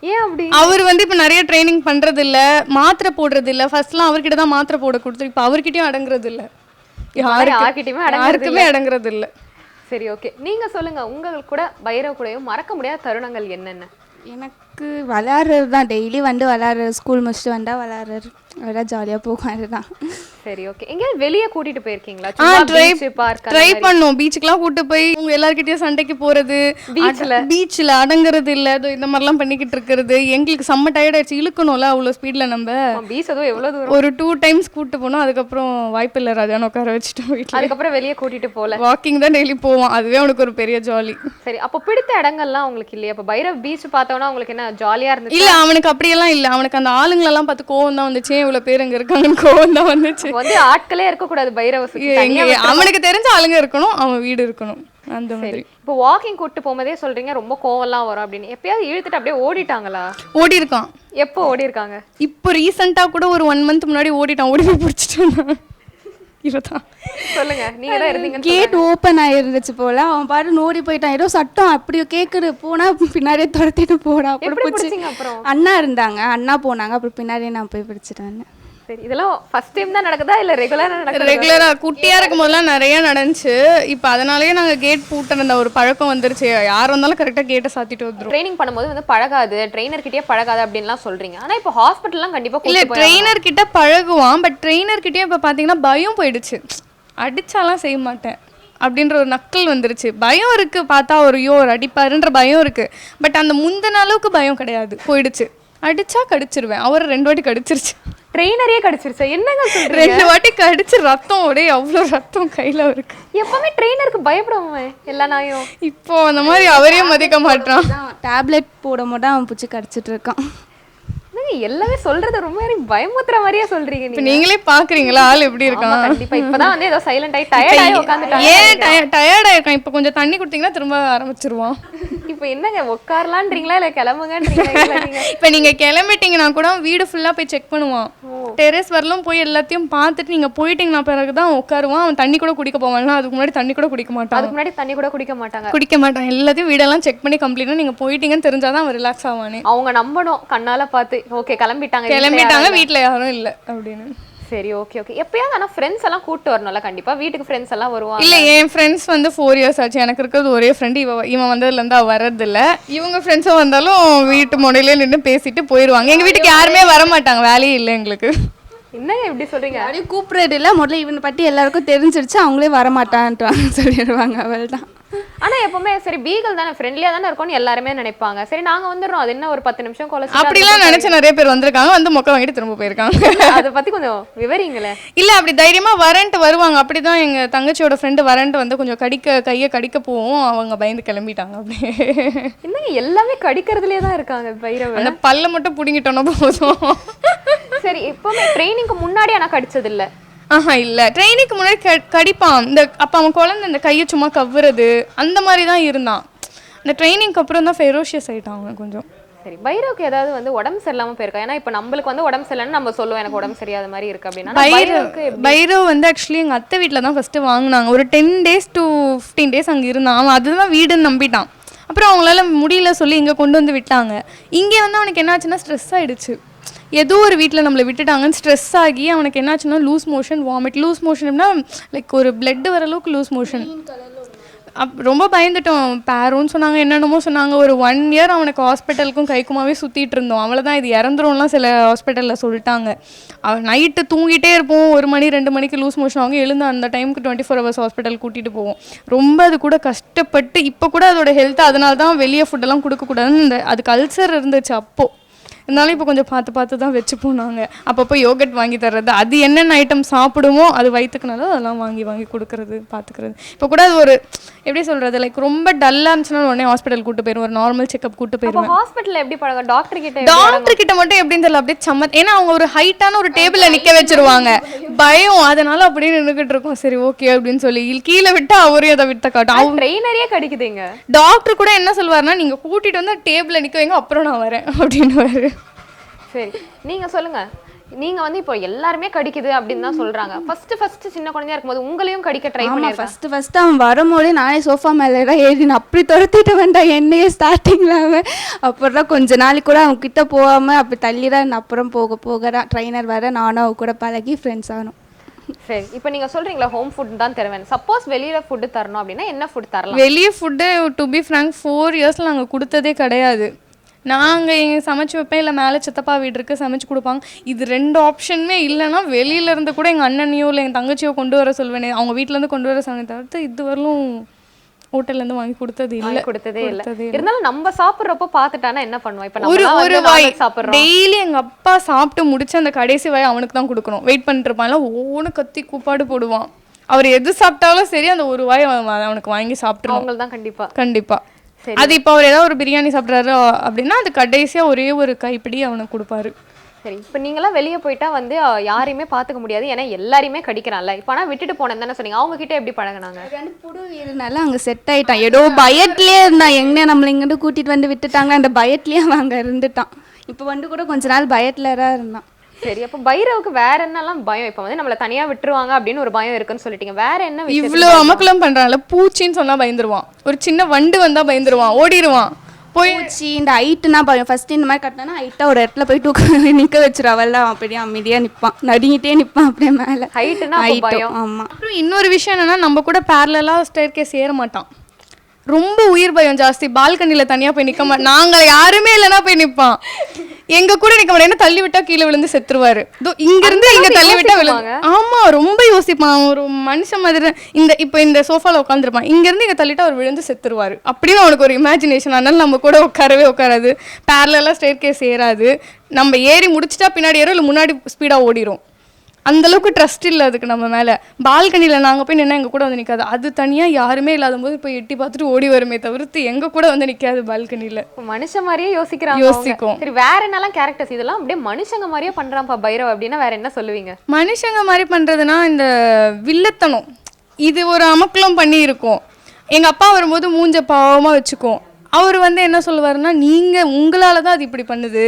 A: ஏன் அப்படி?
C: அவர் வந்து இப்போ நிறைய ட்ரைனிங் பண்றது இல்ல மாத்திரை போடுறது இல்ல ஃபர்ஸ்ட்லாம் அவர்கிட்ட தான் மாத்திரை போட கொடுத்து இப்போ அவர்கிட்டயும் அடங்குறது இல்ல யாருக்கு
A: யார்கிட்டயுமே அடங்குறது
C: யாருக்குமே அடங்குறது இல்ல
A: சரி ஓகே நீங்க சொல்லுங்க உங்களுக்கு கூட பைரவ கூடயும் மறக்க முடியாத தருணங்கள் என்னென்ன?
D: எனக்கு விளாட்றது தான். டெய்லி வந்து விளாட்றது ஸ்கூல் முடிச்சுட்டு வந்தால் விளாட்றது அதெல்லாம் ஜாலியாக போகும் அதுதான்.
A: சரி ஓகே எங்கேயாவது வெளியே கூட்டிட்டு போயிருக்கீங்களா?
C: ஆ ட்ரை ட்ரை? பண்ணோம். பீச்சுக்கெல்லாம் கூட்டு போய் உங்க எல்லார்கிட்டயும் சண்டைக்கு போறது
A: Beachல?
C: பீச்சில் அடங்குறது இல்ல. இந்த மாதிரிலாம் பண்ணிக்கிட்டு இருக்கிறது. எங்களுக்கு செம்ம டயர்ட் ஆயிடுச்சு. இழுக்கணும்ல அவ்வளோ ஸ்பீட்ல நம்ம.
A: beach அதுவும் எவ்வளவு தூரம்?
C: ஒரு டூ டைம்ஸ் கூட்டு போனோம். அதுக்கப்புறம் வாய்ப்பு இல்லை ராஜான்னு உட்கார வச்சுட்டோம் வீட்டில்
A: அதுக்கப்புறம் வெளியே கூட்டிட்டு போல.
C: வாக்கிங் தான் டெய்லி போவோம். அதுவே அவனுக்கு ஒரு பெரிய ஜாலி
A: சரி அப்போ பிடித்த இடங்கள்லாம் உங்களுக்கு இல்லையா? அப்போ பைரவ் பீச் பார்த்தோன்னா உங்களுக்கு என்ன ஜாலியா இருந்துச்சு?
C: இல்ல அவனுக்கு அப்படியெல்லாம் இல்ல. அவனுக்கு அந்த ஆளுங்களெல்லாம் பார்த்து கோவம் தான் வந்துச்சு இவ்வளவு பேர் இங்க இருக்காங்கன்னு கோவம் தான் வந்துச்சு.
A: வந்து ஆட்களே இருக்கக்கூடாது பைரவ சுத்தி.
C: அவனுக்கு தெரிஞ்ச ஆளுங்க இருக்கணும் அவன் வீடு இருக்கணும். அந்த மாதிரி.
A: இப்போ வாக்கிங் கூட்டு போகும்போதே சொல்றீங்க ரொம்ப கோவம்லாம் வரும் அப்படின்னு. எப்பயாவது இழுத்துட்டு அப்படியே ஓடிட்டாங்களா?
C: ஓடி இருக்கான்
A: எப்போ ஓடி இருக்காங்க
C: இப்போ ரீசெண்டா கூட ஒரு ஒன் மந்த் முன்னாடி ஓடிட்டான் ஓடி போய் பிடிச்சிட்டான்
A: சொல்லுங்க நீங்க தான் இருந்தீங்கன்னு
D: கேட் ஓப்பன் ஆயிருந்துச்சு போல. அவன் பாரு நோடி போயிட்டான். ஏதோ சட்டம் அப்படியே கேட்குது போனா பின்னாடியே துரத்திட்டு போடா அப்படி
A: எப்படி
D: பிடிச்சி
A: பிடிச்சீங்க அப்புறம்?
D: அண்ணா இருந்தாங்க. அண்ணா போனாங்க. அப்புறம் பின்னாடியே நான் போய் பிடிச்சிட்டு வந்தேன்.
A: சரி இதெல்லாம் ஃபர்ஸ்ட் டைம் தான் நடக்குதா? இல்ல ரெகுலரா நடக்குதா?
C: ரெகுலராக குட்டியாக இருக்கும் போதெல்லாம் நிறைய நடந்துச்சு. இப்போ அதனாலேயே நாங்கள் கேட் பூட்டின ஒரு பழக்கம் வந்துருச்சு. யார் வந்தாலும் கரெக்டாக கேட்டை சாத்திட்டு வந்துடும்
A: ட்ரைனிங் பண்ணும்போது வந்து பழகாது. ட்ரெயினர் கிட்டயே பழகாது அப்படின்லாம் சொல்றீங்க. ஆனா இப்போ ஹாஸ்பிட்டல்லாம் கண்டிப்பா
C: இல்ல ட்ரெயினர் கிட்ட பழகுவான். பட் ட்ரெயினர் கிட்டயும் இப்ப பாத்தீங்கன்னா பயம் போயிடுச்சு. அடிச்சாலாம் செய்ய மாட்டேன். அப்படின்ற ஒரு நக்கல் வந்துருச்சு. பயம் இருக்கு பார்த்தா ஒரு யோ ஒரு அடிப்பாருன்ற பயம் இருக்கு. பட் அந்த முந்தின அளவுக்கு பயம் கிடையாது. போயிடுச்சு. அடிச்சா கடிச்சிருவேன். அவர் ரெண்டு வாட்டி கடிச்சிருச்சு.
A: ட்ரெயினரே கிடைச்சிருச்சு? என்னங்க சொல்றீங்க?
C: ரெண்டு வாட்டி கடிச்சு ரத்தம் ஒரே அவ்வளோ ரத்தம் கையில இருக்கு
A: எப்பவுமே ட்ரெயினருக்கு பயப்படுவோமே எல்லா நாயும்.
C: இப்போ அந்த மாதிரி அவரே மதிக்க மாட்டான்
D: டேப்லெட் போடும் போது அவன் பிடிச்சி கடிச்சிட்டு இருக்கான்.
A: என்னங்க எல்லாமே சொல்றது ரொம்ப பயமுத்துற மாதிரியே சொல்றீங்க
C: இப்போ
A: நீங்க.
C: நீங்களே பாக்குறீங்களா? ஆள் எப்படி இருக்கான்?
A: கண்டிப்பா. இப்பதான் வந்து ஏதோ சைலண்ட் ஆகி டயர்ட் ஆகி உட்காந்துட்டாங்க
C: ஏன் டயர்டா இருக்கான். இப்போ கொஞ்சம் தண்ணி கொடுத்தீங்கன்னா திரும்ப ஆரம்பிச்சிருவான்.
A: இப்போ என்னங்க உட்காரலான்றீங்களா இல்ல கிளம்புங்கன்றீங்களா?
C: இப்போ நீங்க கிளம்பிட்டீங்கன்னா கூட வீடு ஃபுல்லா போய் செக் பண்ணுவான். டெரஸ் வரலும் போய் எல்லாத்தையும் பார்த்துட்டு நீங்க போயிட்டீங்கன்னா பிறகு தான் உட்காருவான். அவன் தண்ணி கூட குடிக்க போவான். அதுக்கு முன்னாடி தண்ணி கூட குடிக்க மாட்டான்.
A: அதுக்கு முன்னாடி தண்ணி கூட குடிக்க மாட்டாங்க.
C: குடிக்க மாட்டான். எல்லாத்தையும் வீடெல்லாம் செக் பண்ணி கம்ப்ளீட்டாக நீங்க போயிட்டீங்கன்னு தெரிஞ்சாதான் அவன் ரிலாக்ஸ் ஆவானே.
A: அவங்க நம்பணும். கண்ணால பார்த்து ஓகே கிளம்பிட்டாங்க
C: கிளம்பிட்டாங்க. வீட்ல யாரும் இல்ல அப்படின்னு.
A: சரி ஓகே ஓகே எப்பயாவது ஆனா ஃப்ரெண்ட்ஸ் எல்லாம் கூட்டு வரணும்ல கண்டிப்பா. வீட்டுக்கு ஃப்ரெண்ட்ஸ் எல்லாம் வருவாங்க.
C: இல்ல என் ஃப்ரெண்ட்ஸ் வந்து ஃபோர் இயர்ஸ் ஆச்சு. எனக்கு இருக்கிறது ஒரே ஃப்ரெண்டு இவ இவன் வந்ததுல இருந்து அவ வர்றதில்ல. இவங்க ஃப்ரெண்ட்ஸும் வந்தாலும் வீட்டு முனையில நின்று பேசிட்டு போயிடுவாங்க எங்க வீட்டுக்கு யாருமே வர மாட்டாங்க. வேலையே இல்லை எங்களுக்கு.
A: என்னங்க இப்படி சொல்றீங்க?
D: அப்படியே கூப்பிடுறது இல்லை. முதல்ல இவனை பற்றி எல்லாருக்கும் தெரிஞ்சிருச்சு. அவங்களே வரமாட்டான்றாங்க சொல்லிடுவாங்க. அவள் தான்
A: ஆனா எப்பவுமே சரி பீகல் தானே ஃப்ரெண்ட்லியா தானே இருக்கும்னு எல்லாருமே நினைப்பாங்க. சரி நாங்க வந்துடுறோம். அது என்ன ஒரு பத்து நிமிஷம் கொலை
C: அப்படிலாம் நினைச்ச நிறைய பேர் வந்திருக்காங்க. வந்து மொக்க வாங்கிட்டு திரும்ப போயிருக்காங்க.
A: அதை பத்தி கொஞ்சம் விவரிங்களேன்
C: இல்ல அப்படி தைரியமா வரேன்ட்டு வருவாங்க. அப்படிதான் எங்க தங்கச்சியோட ஃப்ரெண்டு வரேன்ட்டு வந்து கொஞ்சம் கடிக்க கையை கடிக்க போவோம். அவங்க பயந்து கிளம்பிட்டாங்க அப்படியே.
A: என்னங்க எல்லாமே கடிக்கிறதுலயே தான் இருக்காங்க பைரவ?
C: அந்த பல்ல மட்டும் புடுங்கிட்டோன்னா போதும்.
A: சரி எப்பவுமே ட்ரைனிங்க்கு முன்னாடி ஆனா கடிச்சது இல்ல
C: ஆஹா இல்ல. ட்ரெயினுக்கு முன்னாடி க- கடிப்பான். இந்த அப்ப அவன் குழந்தை இந்த கையை சும்மா கவ்வுறது அந்த மாதிரி தான் இருந்தான். இந்த ட்ரைனிங்க்கு அப்புறம் தான் ஃபெரோஷியஸ் ஆயிட்டான் அவன் கொஞ்சம்.
A: சரி பைரவுக்கு ஏதாவது வந்து உடம்பு சரியில்லாம போயிருக்கா? ஏன்னா இப்ப நம்மளுக்கு வந்து உடம்பு சரியில்லைன்னு நம்ம சொல்லுவோம். எனக்கு உடம்பு சரியாத மாதிரி இருக்கு அப்படின்னா பைரவுக்கு?
C: பைரவ் வந்து ஆக்சுவலி எங்கள் அத்தை வீட்டில் தான் ஃபஸ்ட்டு வாங்கினாங்க. ஒரு ten days to fifteen days அங்கே இருந்தான். அவன் அதுதான் வீடுன்னு நம்பிட்டான். அப்புறம் அவங்களால முடியல சொல்லி இங்கே கொண்டு வந்து விட்டாங்க. இங்கே வந்து அவனுக்கு என்னாச்சுன்னா ஸ்ட்ரெஸ் ஆயிடுச்சு. ஏதோ ஒரு வீட்டில் நம்மளை விட்டுட்டாங்கன்னு ஸ்ட்ரெஸ் ஆகி அவனுக்கு என்னாச்சுன்னா லூஸ் மோஷன் வாமிட் லூஸ் மோஷன்னா லைக் ஒரு பிளட் வர அளவுக்கு லூஸ் மோஷன் அப் ரொம்ப பயந்துட்டோம். பேருன்னு சொன்னாங்க என்னென்னமோ சொன்னாங்க. ஒரு ஒன் இயர் அவனுக்கு ஹாஸ்பிட்டலுக்கும் கைக்குமாவே சுற்றிட்டு இருந்தோம். அவ்வளோதான் இது இறந்துரும்லாம் சில ஹாஸ்பிட்டலில் சொல்லிட்டாங்க. அவன் நைட்டு தூங்கிட்டே இருப்போம். ஒரு மணி ரெண்டு மணிக்கு லூஸ் மோஷன் அவங்க எழுந்து அந்த டைமுக்கு டுவெண்ட்டி ஃபோர் ஹவர்ஸ் ஹாஸ்பிட்டல் கூட்டிகிட்டு போவோம். ரொம்ப அது கூட கஷ்டப்பட்டு இப்போ கூட அதோட ஹெல்த் அதனால தான் வெளியே ஃபுட்டெல்லாம் கொடுக்கக்கூடாதுன்னு இந்த அதுக்கு அல்சர் இருந்துச்சு அப்போது இருந்தாலும் இப்போ கொஞ்சம் பார்த்து பார்த்து தான் வச்சு போனாங்க. அப்பப்போ யோகட் வாங்கி தர்றது அது என்னென்ன ஐட்டம் சாப்பிடுமோ அது வயிற்றுக்குனால அதெல்லாம் வாங்கி வாங்கி கொடுக்கறது பார்த்துக்கிறது. இப்போ கூட அது ஒரு எப்படி சொல்கிறது லைக் ரொம்ப டல்லாக இருந்துச்சுன்னா உடனே ஹாஸ்பிட்டல் கூட்டு போயிடும் ஒரு நார்மல் செக்அப் கூட்டு
A: அப்ப
C: போயிடுவேன்
A: ஹாஸ்பிட்டல்ல எப்படி பழகம் டாக்டர் கிட்ட
C: டாக்டர் கிட்ட மட்டும் எப்படின்னு தெரியல அப்படியே சம்மத் ஏன்னா அவங்க ஒரு ஹைட்டான ஒரு டேபிள்ல நிக்க வச்சிருவாங்க. பயம் அதனால அப்படியே நின்றுகிட்டு இருக்கோம். சரி ஓகே அப்படின்னு சொல்லி கீழே விட்டா அவரையும் அதை விட்ட காட்டும். அவங்க
A: ட்ரெயினரே கடிக்குதுங்க
C: டாக்டர் கூட என்ன சொல்வாருன்னா நீங்க கூட்டிட்டு வந்து டேபிள்ல நிக்க வைங்க அப்புறம் நான் வரேன் அப்படின்னு
A: சரி நீங்க சொல்லுங்க. நீங்க வந்து இப்போ எல்லாருமே கடிக்குது அப்படின்னு தான் சொல்றாங்க. ஃபர்ஸ்ட் ஃபர்ஸ்ட் சின்ன குழந்தையா இருக்கும்போது உங்களையும் கடிக்க ட்ரை
D: ஆமாம்
A: பண்ணிருக்கேன்
D: ஃபஸ்ட்டு ஃபஸ்ட்டு அவன் வரும்போதே நானே சோஃபா மேலே தான் ஏறினேன் அப்படி துரத்திட்டு வந்தான். என்னையே ஸ்டார்டிங்கில் அவன். அப்புறம் தான் கொஞ்ச நாளைக்கு கூட அவன் கிட்ட போகாமல் அப்படி தள்ளி தான். அப்புறம் போக போக தான் ட்ரைனர் வர நானும் அவ கூட பழகி ஃப்ரெண்ட்ஸ் ஆனோம்.
A: சரி இப்போ நீங்க சொல்றீங்களா ஹோம் ஃபுட் தான் தருவேன் சப்போஸ் வெளியில ஃபுட் தரணும் அப்படின்னா என்ன ஃபுட் தரலாம்?
C: வெளியே food to be frank four இயர்ஸில் நாங்கள் கொடுத்ததே கிடையாது. நாங்கள் எங்க சமைச்சு வைப்பேன் இல்லை மேலே சித்தப்பா வீடு இருக்கு சமைச்சு கொடுப்பாங்க. இது ரெண்டு ஆப்ஷனுமே இல்லைன்னா வெளியில இருந்து கூட எங்கள் அண்ணனையோ இல்லை எங்கள் தங்கச்சியோ கொண்டு வர சொல்வேனே. அவங்க வீட்ல இருந்து கொண்டு வர சொன்னே தவிர்த்து இது வரலும் ஹோட்டல்லேருந்து வாங்கி கொடுத்தது இல்லை.
A: கொடுத்ததே இல்ல. இருந்தாலும் நம்ம சாப்பிடுறப்ப பாத்துட்டானா என்ன பண்ணுவோம் இப்போ
C: ஒரு ஒரு வாய்
A: சாப்பிடுறோம்.
C: டெய்லி எங்க அப்பா சாப்பிட்டு முடிச்சு அந்த கடைசி வாய் அவனுக்கு தான் கொடுக்கணும். வெயிட் பண்ணிட்டு இருப்பான்ல ஒவ்வொன்று கத்தி கூப்பாடு போடுவான். அவர் எது சாப்பிட்டாலும் சரி அந்த ஒரு வாய் அவன் அவனுக்கு வாங்கி சாப்பிட்டுருவான்.
A: அவங்க தான் கண்டிப்பா.
C: கண்டிப்பா.
A: சரி.
C: அது இப்போ அவர் ஏதாவது ஒரு பிரியாணி சாப்பிட்றாரு அப்படின்னா அது கடைசியா ஒரே ஒரு கைப்பிடி அவனுக்கு கொடுப்பாரு.
A: சரி இப்போ நீங்களாம் வெளியே போயிட்டா வந்து யாரையுமே பாத்துக்க முடியாது. ஏன்னா எல்லாரையுமே கடிக்கிறான்ல. இப்போ ஆனா விட்டுட்டு போனேன் தானே சொன்னீங்க. அவங்க கிட்ட எப்படி பழகுனாங்க?
D: ரெண்டு புது வீடுனால அங்கே செட் ஆயிட்டான். ஏதோ பயத்துலேயே இருந்தான். எங்கே நம்மளை இங்கிட்டு கூட்டிகிட்டு வந்து விட்டுட்டாங்க அந்த பயத்துலேயே அவன் அங்கே இருந்துட்டான். இப்போ வந்து கூட கொஞ்ச நாள் பயத்தில் தான் இருந்தான்.
A: சரி அப்போ பைரவுக்கு வேற என்னலாம் பயம்? இப்போ வந்து நம்மள தனியா விட்டுருவாங்க அப்படின்னு ஒரு பயம் இருக்குன்னு சொல்லிட்டீங்க. வேற என்ன விஷயம்
C: இவ்வளோ அமக்கலம் பண்றான்ல பூச்சின்னு சொன்னா பயந்துருவான். ஒரு சின்ன வண்டு வந்தா பயந்துருவான் ஓடிடுவான் போய்
D: பூச்சி இந்த ஹைட்டுனா பயம். ஃபர்ஸ்ட் இந்த மாதிரி கட்டினா ஹைட்டாக ஒரு இடத்துல போய் தூக்க நிற்க வச்சிரு. அவெல்லாம் அப்படியே அமைதியாக நிற்பான் நடுங்கிட்டே நிற்பான் அப்படியே மேலே.
A: ஹைட்டுனா பயம்.
D: ஆமாம்
C: அப்புறம் இன்னொரு விஷயம் என்னன்னா நம்ம கூட பேரலாக ஸ்டேர் கேஸ் ஏற மாட்டான். ரொம்ப உயிர் பயம் ஜாஸ்தி. பால்கனியில் தனியாக போய் நிற்க மாட்டோம் நாங்கள் யாருமே இல்லைன்னா போய் நிற்பான் எங்க கூட மாட்டேன். ஏன்னா தள்ளி விட்டா கீழே விழுந்து செத்துருவாரு. இங்க இருந்து இங்க தள்ளி விட்டா விழுந்து ஆமா ரொம்ப யோசிப்பான். ஒரு மனுஷன் மாதிரி. இந்த இப்போ இந்த சோஃபால உட்காந்துருப்பான் இங்க இருந்து இங்க தள்ளிட்டா அவர் விழுந்து செத்துருவாரு. அப்படின்னு அவனுக்கு ஒரு இமேஜினேஷன் அதனால நம்ம கூட உட்காரவே உட்காராது. பேரலாம் ஸ்டேர் கேஸ் ஏறாது. நம்ம ஏறி முடிச்சிட்டா பின்னாடி ஏறும் இல்லை முன்னாடி ஸ்பீடா ஓடிரும்? அந்த அளவுக்கு ட்ரஸ்ட் இல்லை அதுக்கு நம்ம மேலே. பால்கனியில் நாங்கள் போய் நின்னா எங்கள் கூட வந்து நிற்காது அது தனியாக யாருமே இல்லாத போது போய் எட்டி பார்த்துட்டு ஓடி வருமே தவிர்த்து எங்கள் கூட வந்து நிற்காது பால்கனியில்
A: மனுஷன் மாதிரியே யோசிக்கிறாங்க.
C: யோசிக்கும்.
A: சரி வேற என்னலாம் கேரக்டர்ஸ் இதெல்லாம் அப்படியே மனுஷங்க மாதிரியே பண்றான்ப்பா பைரவ் அப்படின்னா வேற என்ன சொல்லுவீங்க?
C: மனுஷங்க மாதிரி பண்ணுறதுனா இந்த வில்லத்தனம். இது ஒரு அமக்கலம் பண்ணி இருக்கும் எங்கள் அப்பா வரும்போது மூஞ்ச பாவமாக வச்சுக்கும். அவர் வந்து என்ன சொல்லுவாருன்னா நீங்கள் உங்களால் தான் அது இப்படி பண்ணுது.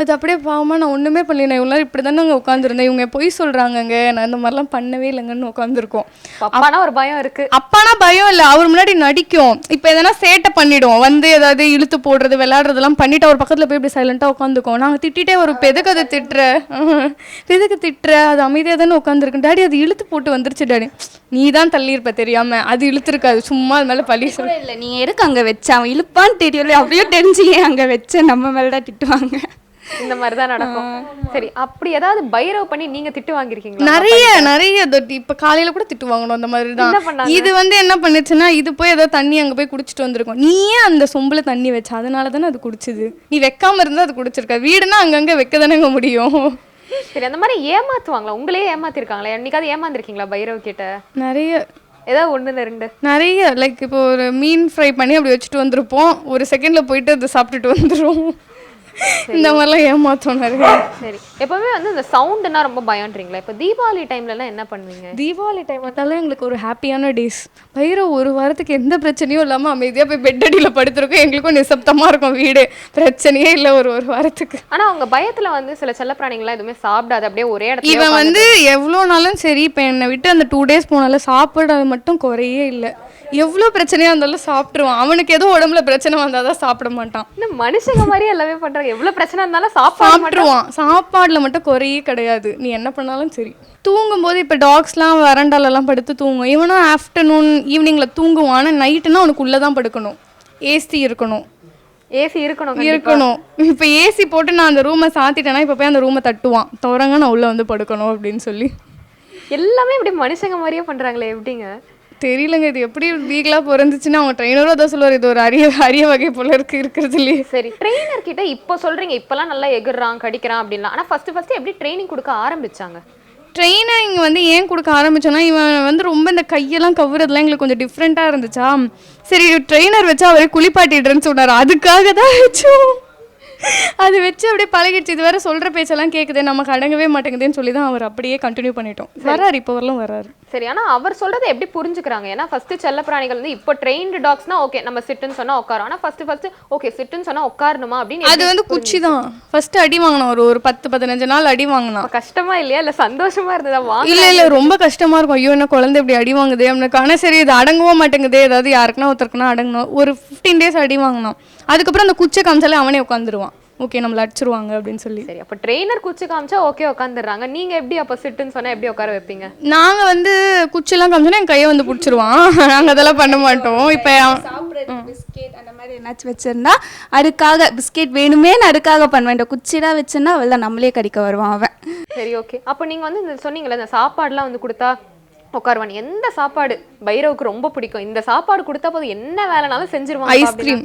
C: அது அப்படியே பாவமாக நான் ஒன்றுமே பண்ணல. நான் இவ்வளோ இப்படி தானே அங்கே உட்காந்துருந்தேன் இவங்க பொய் சொல்கிறாங்கங்க நான் இந்த மாதிரிலாம் பண்ணவே இல்லைங்கன்னு உட்காந்துருக்கோம்
A: அப்பானா ஒரு பயம் இருக்கு.
C: அப்பானா பயம் இல்லை. அவர் முன்னாடி நடிக்கும். இப்போ எதனா சேட்டை பண்ணிடும் வந்து ஏதாவது இழுத்து போடுறது விளையாடுறதெல்லாம் பண்ணிட்டு அவர் பக்கத்தில் போய் இப்படி சைலண்டாக உட்காந்துக்கும் நாங்கள் திட்டிகிட்டே ஒரு பெதுக்கு அதை திட்டுற. பெதுக்கு திட்டுற. அது அமைதியாக தானே உட்காந்துருக்கு டாடி அது இழுத்து போட்டு வந்துருச்சு டாடி நீ தான் தள்ளியிருப்ப தெரியாம. அது இழுத்துருக்காது. சும்மா அது மேலே பழி சொல்
D: இல்லை. நீங்கள் எதுக்கு அங்கே வச்ச? அவன் இழுப்பான்னு தெரியல அப்படியே தெரிஞ்சு ஏன் அங்கே வச்ச? நம்ம மேலே தான் திட்டுவாங்க.
A: இந்த மாதிரி தான் நடக்கும். சரி அப்படி ஏதாவது பைரவ் பண்ணி நீங்க திட்டு வாங்கிருக்கீங்களா
C: நிறைய நிறைய தொட்டி இப்போ காலையில கூட திட்டு வாங்கணும் அந்த மாதிரி தான்? இது வந்து என்ன பண்ணுச்சுன்னா இது போய் ஏதோ தண்ணி அங்க போய் குடிச்சிட்டு வந்திருக்கும். நீ ஏன் அந்த சொம்புல தண்ணி வச்ச அதனால தானே அது குடிச்சுது. நீ வைக்காம இருந்தா அது குடிச்சிருக்க. வீடுனா அங்கங்க வைக்க தானேங்க முடியும்.
A: சரி அந்த மாதிரி ஏமாத்துவாங்களா? உங்களே ஏமாத்திருக்காங்களா? என்னைக்காவது ஏமாந்துருக்கீங்களா பைரவ் கிட்ட?
C: நிறைய.
A: ஏதாவது ஒண்ணுல ரெண்டு.
C: நிறைய. லைக் இப்போ ஒரு மீன் ஃப்ரை பண்ணி அப்படி வச்சுட்டு வந்திருப்போம். ஒரு செகண்ட்ல போயிட்டு அதை சாப்பிட்டுட்டு வந்துரும். இந்த மாதிரிலாம் ஏமாத்தோம் நிறைய
A: சரி. எப்பவுமே வந்து இந்த சவுண்டுனா ரொம்ப பயம்ன்றீங்களா? இப்போ தீபாவளி டைம்ல எல்லாம் என்ன பண்ணுவீங்க?
C: தீபாவளி டைம் வந்தாலே எங்களுக்கு ஒரு ஹாப்பியான டேஸ் பைரவ் ஒரு வாரத்துக்கு எந்த பிரச்சனையும் இல்லாமல் அமைதியாக போய் பெட் அடியில் படுத்திருக்கோம். எங்களுக்கும் நிசப்தமாக இருக்கும் வீடு. பிரச்சனையே இல்லை ஒரு ஒரு வாரத்துக்கு.
A: ஆனா அவங்க பயத்துல வந்து சில செல்லப்பிராணிகள்லாம் எதுவுமே சாப்பிடாது. அப்படியே ஒரே இடத்துல
C: இவன் வந்து எவ்வளோ நாளும் சரி இப்போ என்னை விட்டு அந்த டூ டேஸ் போனால சாப்பிட மட்டும் குறையே இல்லை. எவ்வளோ பிரச்சனையாக இருந்தாலும் சாப்பிட்ருவான் அவனுக்கு ஏதோ உடம்புல பிரச்சனை வந்தால் தான் சாப்பிட மாட்டான்.
A: இந்த மனுஷங்க மாதிரியே எல்லாமே பண்றாங்க. எவ்வளவு பிரச்சனை இருந்தாலும்
C: சாப்பிட்ருவான் சாப்பாடில் மட்டும் குறையே கிடையாது. நீ என்ன பண்ணாலும் சரி. தூங்கும்போது இப்போ டாக்ஸ்லாம் வறண்டாலெல்லாம் படுத்து தூங்கும். இவனும் ஆஃப்டர்நூன் ஈவினிங்கில் தூங்குவான்? ஆனால் நைட்டுனா அவனுக்கு உள்ளே தான் படுக்கணும். ஏசி இருக்கணும்.
A: ஏசி இருக்கணும்.
C: இருக்கணும். இப்போ ஏசி போட்டு நான் அந்த ரூமை சாத்திட்டேன்னா இப்போ போய் அந்த ரூமை தட்டுவான். திறங்க நான் உள்ளே வந்து படுக்கணும் அப்படின்னு சொல்லி.
A: எல்லாமே இப்படி மனுஷங்க மாதிரியே பண்றாங்களே எப்படிங்க?
C: தெரியலங்க இது எப்படி வீக்கலாக பிறந்துச்சுன்னா அவங்க ட்ரைனரும் அதான் சொல்லுவார் இது ஒரு அரிய அரிய வகை போல இருக்கு இருக்கிறதுலையே
A: சரி ட்ரெயினர் கிட்ட இப்போ சொல்றீங்க இப்பெல்லாம் நல்லா எகுறான் கடிக்கிறான் அப்படின்லாம். ஆனா ஃபர்ஸ்ட் ஃபர்ஸ்ட் எப்படி ட்ரைனிங் கொடுக்க ஆரம்பிச்சாங்க?
C: ட்ரெயினிங் வந்து ஏன் கொடுக்க ஆரம்பிச்சோன்னா இவன் வந்து ரொம்ப இந்த கையெல்லாம் கவுறதுலாம் எங்களுக்கு கொஞ்சம் டிஃப்ரெண்ட்டாக இருந்துச்சா? சரி ட்ரெயினர் வச்சு அவரே குளிப்பாட்டிடுறேன்னு சொன்னார். அதுக்காக தான் வச்சோம். அது வச்சு அப்படியே பழகிடுச்சு. இது வேற சொல்கிற பேச்செல்லாம் கேட்குது நமக்கு அடங்கவே மாட்டேங்குதுன்னு சொல்லி தான் அவர் அப்படியே கண்டினியூ பண்ணிட்டோம். வராரு இப்போ வரலாம் வராரு.
A: சரி ஆனா அவர் சொல்றதை எப்படி புரிஞ்சுக்கிறாங்க? ஏன்னா ஃபர்ஸ்ட் செல்ல பிராணிகள் வந்து இப்போ ட்ரெயின்டு டாக்ஸ்னா ஓகே நம்ம சிட்டுன்னு சொன்னா உட்காரும். ஆனா ஃபர்ஸ்ட் ஃபர்ஸ்ட் ஓகே சிட்டுன்னு சொன்னா உட்காரணுமா அப்படின்னு
C: அது வந்து குச்சி தான் ஃபர்ஸ்ட் அடி வாங்கினான் ஒரு ஒரு பத்து பதினஞ்சு நாள் அடி வாங்கினான்
A: அப்ப கஷ்டமா இல்லையா? இல்ல சந்தோஷமா இருந்ததா? வாங்க
C: இல்ல இல்ல ரொம்ப கஷ்டமா இருக்கும். ஐயோ என்ன குழந்தை இப்படி அடி வாங்குது அவனுக்கு ஆனா சரி இது அடங்கவும் மாட்டேங்குது. ஏதாவது யாருக்குன்னா ஒருத்தருக்குன்னா அடங்கணும். ஒரு ஃபிஃப்டீன் டேஸ் அடி வாங்கினான் அதுக்கப்புறம் அந்த குச்சை காமிச்சாலே அவனே உட்காந்துருவான். ஓகே நம்மள அடிச்சிருவாங்க அப்படின்னு சொல்லி.
A: சரி அப்ப ட்ரெயினர் குச்சி காமிச்சா ஓகே உட்காந்துடுறாங்க. நீங்க எப்படி அப்ப சிட்டுன்னு சொன்னா எப்படி உட்கார வைப்பீங்க?
C: நாங்க வந்து குச்சிலாம் காமிச்சோன்னா என் கையை வந்து பிடிச்சிருவான். நாங்க அதெல்லாம் பண்ண மாட்டோம். இப்போ
D: பிஸ்கெட் அந்த மாதிரி என்னாச்சும் வச்சிருந்தா அதுக்காக பிஸ்கெட் வேணுமே நான் அதுக்காக பண்ணுவேன். இந்த குச்சிலாம் வச்சிருந்தா அவள் தான் நம்மளே கடிக்க வருவான் அவன்.
A: சரி ஓகே அப்போ நீங்க வந்து இந்த சொன்னீங்கல்ல இந்த சாப்பாடுலாம் வந்து கொடுத்தா உட்காருவான். எந்த சாப்பாடு? பைரவுக்கு ரொம்ப பிடிக்கும். இந்த சாப்பாடு கொடுத்தா போதும். என்ன வேலைனாலும் செஞ்சிருவாங்க
C: ஐஸ்கிரீம்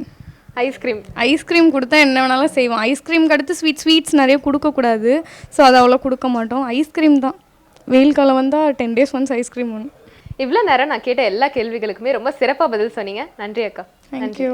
A: ஐஸ்கிரீம்
C: ஐஸ்கிரீம் கொடுத்தா என்ன வேணாலும் செய்வோம் ஐஸ்கிரீம்க்கு அடுத்து ஸ்வீட் ஸ்வீட்ஸ் நிறைய கொடுக்கக்கூடாது. ஸோ அதை அவ்வளோ கொடுக்க மாட்டோம். ஐஸ்கிரீம் தான். வெயில் காலம் வந்தால் டென் டேஸ் ஒன்ஸ் ஐஸ்கிரீம் ஒன்று
A: இவ்வளோ நேரம் நான் கேட்ட எல்லா கேள்விகளுக்குமே ரொம்ப சிறப்பா பதில் சொன்னீங்க. நன்றி அக்கா.
C: தேங்க்யூ